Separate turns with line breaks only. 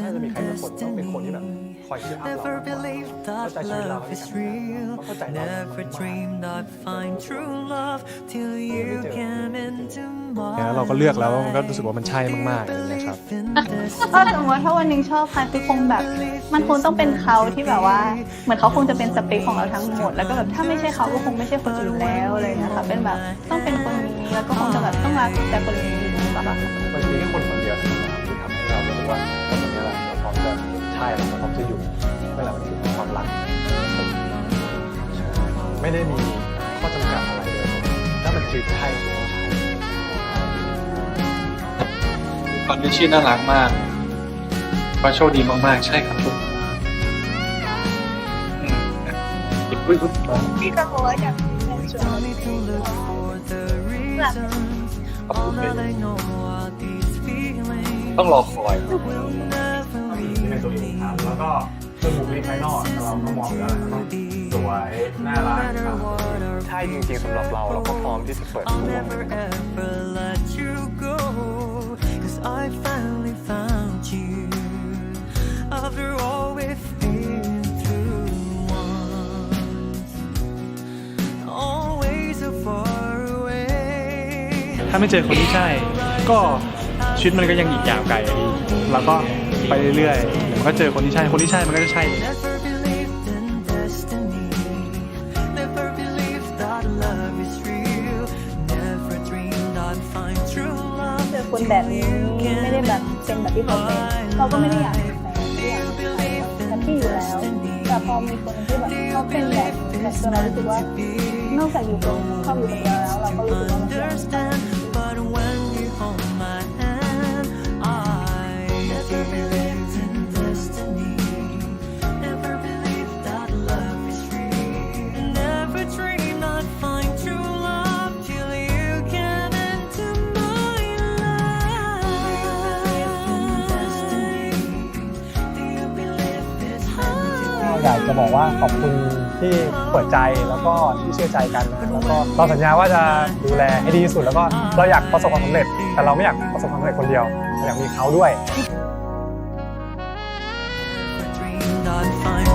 น่าจะมีใครสักคนต้องเป็นคนที่แบบคอยเชื่ออัพเรา
Never believed
เข้า
that
ใจชีวิตเรา
love
ให้
is
กัน
real.
เข้าใจเรา
Never dreamed I'd find true love till you came into my
แล้วเราก็เลือกแล้วมันก็รู้สึกว่ามันใช่มากๆเลยนะครับ
ถ้าสมมติถ้าวันหนึ่งชอบใครคือคงแบบ มันคงต้องเป็นเขาที่แบบว่า เหมือนเขาคงจะเป็นสเปคของเราทั้งหมด แล้วก็แบบถ้าไม่ใช่เขาก็คงไม่ใช่คนอื่นแล้วอะไรเลยนะคะเป็นแบบต้องเป็นคนนี้แล้วก็คงจะแบบต้องรักแต่คนนี้อยู่ตลอด
มันจะมีแค่คนคนเดียว เท่านั้นที่ทำให้เรารู้สึกว่าคนคนนี้แหละเราพร้อมจะใช่เราพร้อมจะอยู่นั่นแหละมันคือความรักใช่ไม่ได้มีข้อจำกัดอะไรเลยถ้ามันคือใช่คือต้องใช่
ตอนนี้ชื่อน่ารักมากก็โชคดีมากๆ ใช่ครับทุกอืมอุ้ยอุ้ย
พี่ก็บอกว่าอยากเป็น
ต้องรอคอย
will never
ที่เป็นตัวเองครับแล้วก็คือบุคลิกภายนอกเราก็มองอยู่แล้วนะครับสวยน่ารักครับใช่จริงๆสำหรับเราเราก็พร้อมที่จะเปิด
I'll
ตัว
never ever let you go. Cause I finally found you. After all we've been through once. Always so far away.
ถ้าไม่เจอคนที่ใช่ ก็ ชีวิตมันก็ยังอีกยาวไกลอะพี่เราก็ไปเรื่อยๆเดี๋ยวมันก็เจอคนที่ใช่คนที่ใช่มันก็จะใช่
Never believed in destiny. Never believed that love is real. Never dreamed I'd find true love.
เจอคนแบบนี้ไม่ได้แบบเป็นแบบที่เขาเป็นเราก็ไม่ได้อยากมีแฟนไม่อยากมีใครแฮปปี้อยู่แล้ว แต่พอมีคนที่แบบเขาเป็นแบบแบบจนเรารู้สึกว่านอกจากอยู่ตรงชอบอยู่คนเดียวแล้วเราก็รู้สึกว่ามันอยาก
understand,
อยากจะบอกว่าขอบคุณที่เปิดใจแล้วก็ที่เชื่อใจกันแล้วก็เราสัญญาว่าจะดูแลให้ดีที่สุดแล้วก็เราอยากประสบความสำเร็จ แต่เราไม่อยากประสบความสำเร็จคนเดียวเราอยากมีเขาด้วย
dreamed I'd find